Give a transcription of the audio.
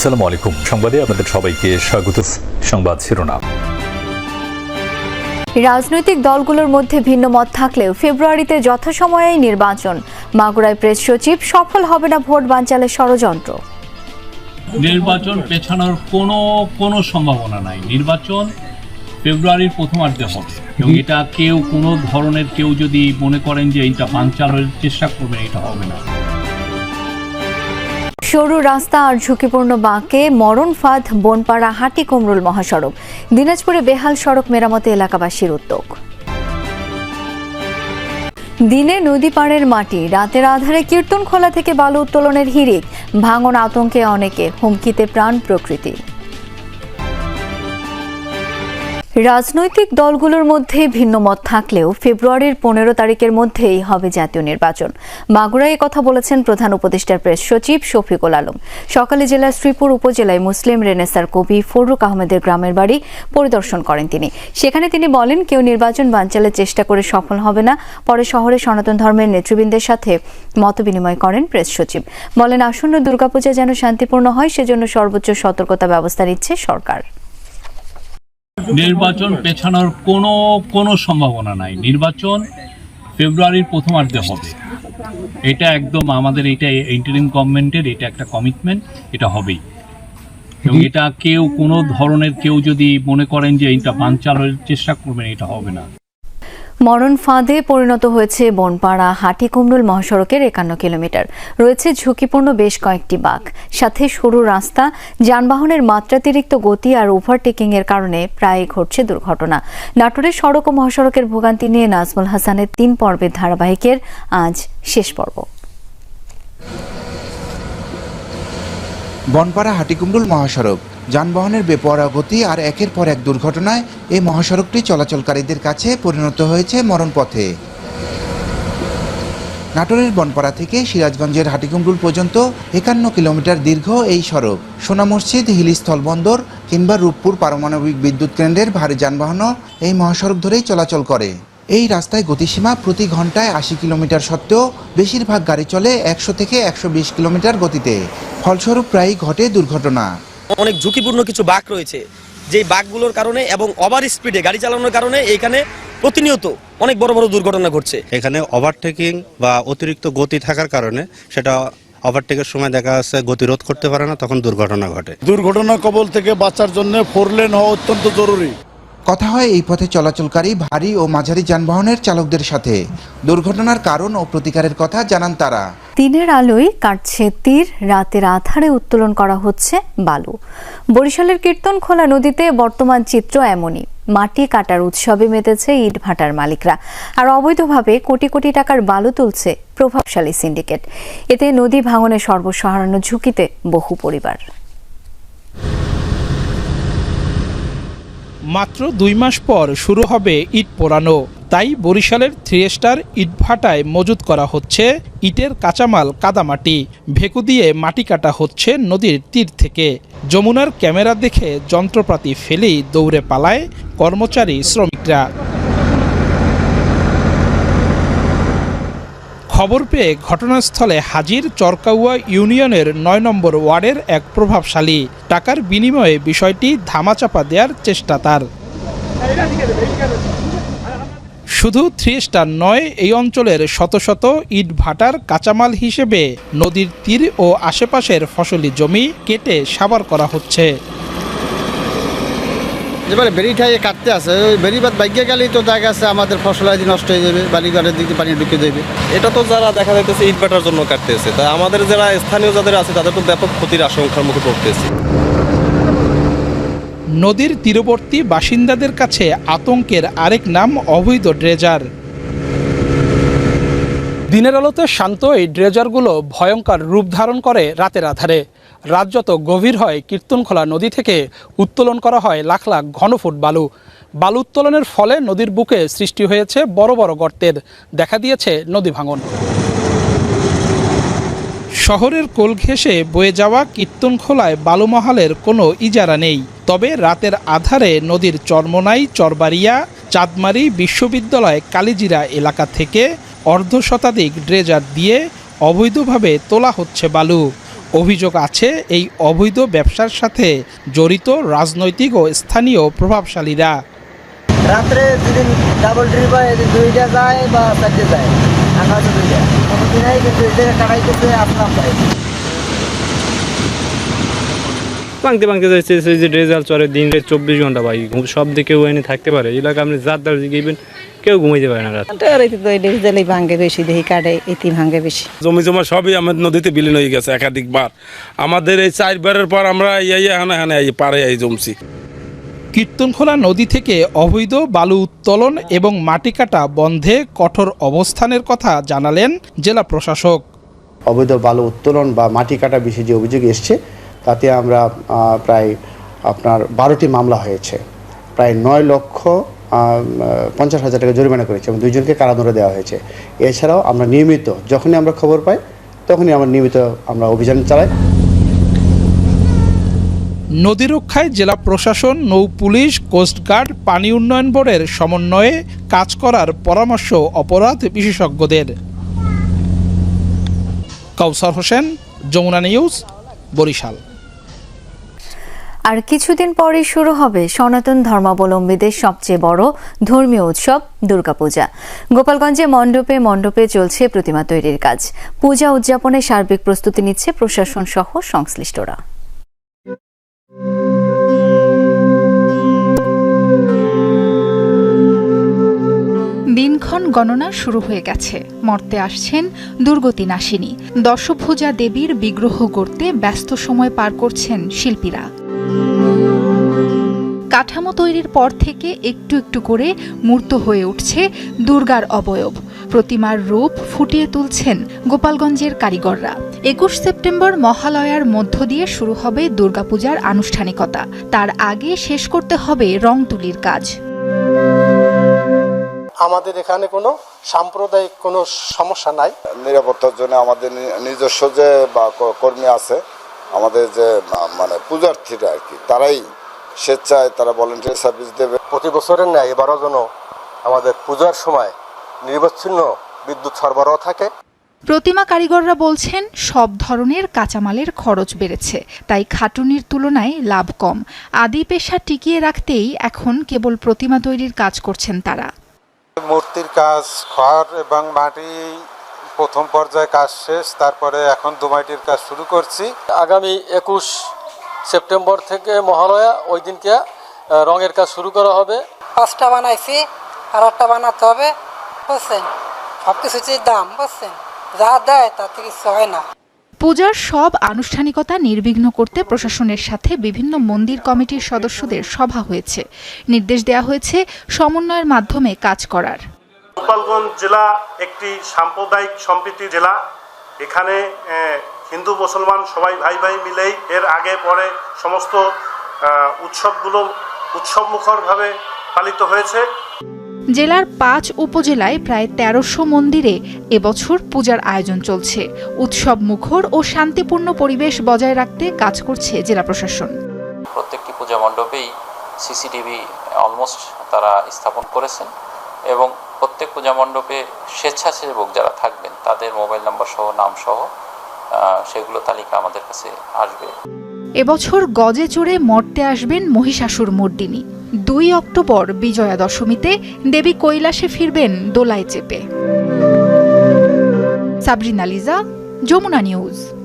আসসালামু আলাইকুম। সংবাদে আপনাদের সবাইকে স্বাগত। সংবাদ শিরোনাম। রাজনৈতিক দলগুলোর মধ্যে ভিন্ন মত থাকলেও ফেব্রুয়ারিতে যথাসময়েই নির্বাচন। মাগুরায় প্রেস সচিব সফল হবে না ভোট বানচালের ষড়যন্ত্র? নির্বাচন পেছানোর কোনো কোনো সম্ভাবনা নাই। নির্বাচন ফেব্রুয়ারির প্রথমার্ধে হবে। এবং এটা কেউ কোনো ধরনের কেউ যদি মনে করেন যে এইটা বানচালের চেষ্টা করবেন এটা হবে না। সরু রাস্তা আর ঝুঁকিপূর্ণ বাঁকে মরণ ফাঁদ, বনপাড়া, হাটি কুমরুল মহাসড়ক। দিনাজপুরে বেহাল সড়ক মেরামতে এলাকাবাসীর উদ্যোগ। দিনে নদী পাড়ের মাটি, রাতের আধারে কীর্তন খোলা থেকে বালু উত্তোলনের হিরিক ভাঙন আতঙ্কে অনেকে হুমকিতে প্রাণ প্রকৃতি রাজনৈতিক দলগুলোর মধ্যে ভিন্ন মত থাকলেও ফেব্রুয়ারির পনেরো তারিখের মধ্যেই হবে জাতীয় নির্বাচন। মাগুরায় কথা বলেছেন প্রধান উপদেষ্টার প্রেস সচিব শফিকুল আলম। সকালে জেলার শ্রীপুর উপজেলায় মুসলিম রেনেসার কবি ফররুক আহমেদের গ্রামের বাড়ি পরিদর্শন করেন তিনি। সেখানে তিনি বলেন, কেউ নির্বাচন বানচালের চেষ্টা করে সফল হবে না, পরে শহরে সনাতন ধর্মের নেতৃবৃন্দের সাথে মতবিনিময় করেন প্রেস সচিব। বলেন, আসন্ন দুর্গাপূজা যেন শান্তিপূর্ণ হয়, সেজন্য সর্বোচ্চ সতর্কতা ব্যবস্থা নিচ্ছে সরকার। নির্বাচন পেছানোর কোনো কোনো সম্ভাবনা নাই। নির্বাচন ফেব্রুয়ারির প্রথমার্ধে হবে। এটা একদম আমাদের এটা ইন্টারিম গভর্নমেন্টের এটা একটা কমিটমেন্ট এটা হবেই। এবং এটা কেউ কোনো ধরনের কেউ যদি মনে করেন যে এটা বানচালের চেষ্টা করবেন এটা হবে না। মরণ ফাঁদে পরিণত হয়েছে বনপাড়া হাটি কুমরুল মহাসড়কের একান্ন কিলোমিটার। রয়েছে ঝুঁকিপূর্ণ বেশ কয়েকটি বাঘ সাথে সরু রাস্তা, যানবাহনের মাত্রাতিরিক্ত গতি আর ওভারটেকিং এর কারণে প্রায় ঘটছে দুর্ঘটনা। নাটোরের সড়ক ও মহাসড়কের ভোগান্তি নিয়ে নাজমুল হাসানের তিন পর্বের ধারাবাহিকের আজ শেষ পর্ব। বনপাড়া হাটিকুমরুল মহাসড়ক। যানবাহনের বেপরোয়া গতি আর একের পর এক দুর্ঘটনায় এই মহাসড়কটি চলাচলকারীদের কাছে পরিণত হয়েছে মরণপথে। নাটোরের বনপাড়া থেকে সিরাজগঞ্জের হাটিকুমরুল পর্যন্ত একান্ন কিলোমিটার দীর্ঘ এই সড়ক। সোনা মসজিদ হিলি স্থলবন্দর কিংবা রূপপুর পারমাণবিক বিদ্যুৎ কেন্দ্রের ভারী যানবাহনও এই মহাসড়ক ধরেই চলাচল করে। এই রাস্তায় গতিসীমা প্রতি ঘন্টায় আশি কিলোমিটার সত্ত্বেও বেশিরভাগ গাড়ি চলে একশো থেকে একশো বিশ কিলোমিটার গতিতে। ফলস্বরূপ প্রায়ই ঘটে দুর্ঘটনা। অনেক ঝুঁকিপূর্ণ কিছু বাঘ রয়েছে। যেই বাঘগুলোর কারণে এবং ওভার স্পিডে গাড়ি চালানোর কারণে এখানে প্রতিনিয়ত অনেক বড় বড় দুর্ঘটনা ঘটছে। এখানে ওভারটেকিং বা অতিরিক্ত গতি থাকার কারণে সেটা ওভারটেকের সময় দেখা যাচ্ছে গতিরোধ করতে পারে না তখন দুর্ঘটনা ঘটে। দুর্ঘটনা কবল থেকে বাঁচার জন্য ফোর লেন হওয়া অত্যন্ত জরুরি। কথা হয়, এই পথে চলাচলকারী, ভারী ও মাঝারি যানবাহনের চালকদের সাথে। দুর্ঘটনার কারণ ও প্রতিকারের কথা জানান তারা। দিনের আলোয় কাটছে তীর, রাতের আধারে উত্তোলন করা হচ্ছে বালু। বরিশালের কীর্তন খোলা নদীতে বর্তমান চিত্র এমনই। মাটি কাটার উৎসবে মেতেছে ইট ভাটার মালিকরা। আর অবৈধভাবে কোটি কোটি টাকার বালু তুলছে প্রভাবশালী সিন্ডিকেট। এতে নদী ভাঙনের সর্বস্ব হারানোর ঝুঁকিতে বহু পরিবার। মাত্র দুই মাস পর শুরু হবে ইট পোড়ানো। তাই বরিশালের থ্রি স্টার ইটভাটায় মজুত করা হচ্ছে ইটের কাঁচামাল কাদামাটি। ভেকু দিয়ে মাটি কাটা হচ্ছে নদীর তীর থেকে। যমুনার ক্যামেরা দেখে যন্ত্রপাতি ফেলেই দৌড়ে পালায় কর্মচারী শ্রমিকরা। খবর পেয়ে ঘটনাস্থলে হাজির চরকাউয়া ইউনিয়নের নয় নম্বর ওয়ার্ডের এক প্রভাবশালী। টাকার বিনিময়ে বিষয়টি ধামাচাপা দেওয়ার চেষ্টা তার। শুধু থ্রি স্টার নয়, এই অঞ্চলের শত শত ইট ভাটার কাঁচামাল হিসেবে নদীর তীর ও আশেপাশের ফসলি জমি কেটে সাবার করা হচ্ছে। এবারে বেরি ঠাইয়ে কাটতে আছে। ওই বেরিবাদ বাইকে গেলেই তো দেখা আছে আমাদের ফসল আদি নষ্ট হয়ে যাবে বালিঘাটের দিকে পানি ঢুকে যাবে। এটা তো যারা দেখা যাইতেছে ইট ভাটার জন্য কাটতেছে তাই আমাদের যারা স্থানীয় যাদের আছে তাদের তো ব্যাপক ক্ষতির আশঙ্কার মুখে পড়তেছে। নদীর তীরবর্তী বাসিন্দাদের কাছে আতঙ্কের আরেক নাম অবৈধ ড্রেজার। দিনের আলোতে শান্ত এই ড্রেজারগুলো ভয়ঙ্কর রূপ ধারণ করে রাতের আধারে। রাত যত গভীর হয় কীর্তনখোলা নদী থেকে উত্তোলন করা হয় লাখ লাখ ঘনফুট বালু। বালু উত্তোলনের ফলে নদীর বুকে সৃষ্টি হয়েছে বড় বড় গর্তের, দেখা দিয়েছে নদী ভাঙন। শহরের কোল ঘেঁষে বয়ে যাওয়া কীর্তনখোলায় বালুমহালের কোনো ইজারা নেই। তবে রাতের আধারে নদীর চরমোনাই, চরবাড়িয়া, চাঁদমারি বিশ্ববিদ্যালয়, কালিজিরা এলাকা থেকে অর্ধ শতাধিক ড্রেজার দিয়ে অবৈধভাবে তোলা হচ্ছে বালু। অভিযোগ আছে, এই অবৈধ ব্যবসার সাথে জড়িত রাজনৈতিক ও স্থানীয় প্রভাবশালীরা। রাত্রে যেদিন ডাবল হয়, এদিন দুইটা যায় বা চারটে যায়। তো দুইটা। কোনোদিন নাই, কিন্তু এটা কাটাইতেছে আপনার ভাঙতে ভাঙতে যাচ্ছে সেই যে রেজাল্ট চলে দিন রে চব্বিশ ঘণ্টা ভাই। সব দিকে ওখানে থাকতে পারে। এলাকা আপনি যার দ্বার গেবেন কেউ ঘুমাইতে পারে না রাত। ভাঙ্গে বেশি দেখি কাটে এটি ভাঙ্গে বেশি। জমি জমা সবই আমাদের নদীতে বিলীন হয়ে গেছে একাধিকবার। আমাদের এই চারবারের পর আমরা এই এখানে এখানে এই পারে এই জমছি। কীর্তনখোলা নদী থেকে অবৈধ বালু উত্তোলন এবং মাটি কাটা বন্ধে কঠোর অবস্থানের কথা জানালেন জেলা প্রশাসক। অবৈধ বালু উত্তোলন বা মাটি কাটা বিষয়ে যে অভিযোগ এসছে তাতে আমরা প্রায় আপনার বারোটি মামলা হয়েছে। প্রায় নয় লক্ষ পঞ্চাশ হাজার টাকা জরিমানা করেছে এবং দুইজনকে কারাদণ্ড দেওয়া হয়েছে। এছাড়াও আমরা নিয়মিত, যখনই আমরা খবর পাই, তখনই আমরা নিয়মিত আমরা অভিযান চালাই। নদী রক্ষায় জেলা প্রশাসন, নৌ পুলিশ কোস্টগার্ড পানি উন্নয়ন বোর্ডের সমন্বয়ে কাজ করার পরামর্শ অপরাধ বিশেষজ্ঞদের। কাউসার হোসেন, যমুনা নিউজ, বরিশাল। আর কিছুদিন পরেই শুরু হবে সনাতন ধর্মাবলম্বীদের সবচেয়ে বড় ধর্মীয় উৎসব দুর্গাপূজা। গোপালগঞ্জে মণ্ডপে মণ্ডপে চলছে প্রতিমা তৈরির কাজ। পূজা উদযাপনে সার্বিক প্রস্তুতি নিচ্ছে প্রশাসন সহ সংশ্লিষ্টরা। দিনক্ষণ গণনা শুরু হয়ে গেছে। মর্তে আসছেন দুর্গতি নাশিনী। দশভুজা দেবীর বিগ্রহ গড়তে ব্যস্ত সময় পার করছেন শিল্পীরা। কাঠামো তৈরির পর থেকে একটু একটু করে মূর্ত হয়ে উঠছে দুর্গার অবয়ব। প্রতিমার রূপ ফুটিয়ে তুলছেন গোপালগঞ্জের কারিগররা। একুশ সেপ্টেম্বর মহালয়ার মধ্য দিয়ে শুরু হবে দুর্গাপূজার আনুষ্ঠানিকতা। তার আগে শেষ করতে হবে রং তুলির কাজ। আমাদের এখানে কোনো সাম্প্রদায়িক কোনো সমস্যা নাই। নিরাপত্তার জন্য আমাদের নিজস্ব যে বা কর্মী আছে আমাদের যে মানে পূজার্থীরা আর কি তারাই স্বেচ্ছায় তারা ভলেন্টিয়ার সার্ভিস দেবে। প্রতি বছরের ন্যায় এবারও যেন আমাদের পূজার সময় নির্বাচ্ছিন্ন বিদ্যুৎ সরবরাহ থাকে। প্রতিমা কারিগররা বলছেন সব ধরনের কাঁচামালের খরচ বেড়েছে তাই খাটুনির তুলনায় লাভ কম। আদি পেশা টিকিয়ে রাখতেই এখন কেবল প্রতিমা তৈরির কাজ করছেন তারা। মূর্তির কাজ খড় এবং মাটি প্রথম পর্যায়ে কাজ শেষ তারপরে এখন দুমাইটির কাজ শুরু করছি। আগামী একুশ সেপ্টেম্বর থেকে মহালয়া ওই দিনকে রঙের কাজ শুরু করা হবে। পাঁচটা বানাইছি আর একটা বানাতে হবে বুঝছেন? সব কিছুর দাম বুঝছেন? যা দেয় তাতে কিছু হয় না। পূজার সব আনুষ্ঠানিকতা নির্বিঘ্ন করতে প্রশাসনের সাথে বিভিন্ন মন্দির কমিটির সদস্যদের সভা হয়েছে। নির্দেশ দেওয়া হয়েছে সমন্বয়ের মাধ্যমে কাজ করার। গোপালগঞ্জ জেলা একটি সাম্প্রদায়িক সম্প্রীতি জেলা। এখানে হিন্দু মুসলমান সবাই ভাই ভাই মিলেই এর আগে পরে সমস্ত উৎসবগুলো উৎসবমুখরভাবে পালিত হয়েছে। জেলার পাঁচ উপজেলায় প্রায় তেরোশো মন্দিরে এবছর পূজার আয়োজন চলছে। উৎসব মুখর ও শান্তিপূর্ণ পরিবেশ বজায় রাখতে কাজ করছে জেলা প্রশাসন। প্রত্যেকটি পূজা মণ্ডপেই সিসিটিভি অলমোস্ট তারা স্থাপন করেছেন এবং প্রত্যেক পূজা মণ্ডপে স্বেচ্ছাসেবক যারা থাকবেন, তাদের মোবাইল নাম্বার সহ, নাম সহ সেগুলো তালিকা আমাদের কাছে আসবে। এবছর গজে চড়ে মর্তে আসবেন মহিষাসুর মর্দিনী। দুই অক্টোবর বিজয়া দশমীতে দেবী কৈলাসে ফিরবেন দোলায় চেপে। সাবরিনা লিজা, যমুনা নিউজ।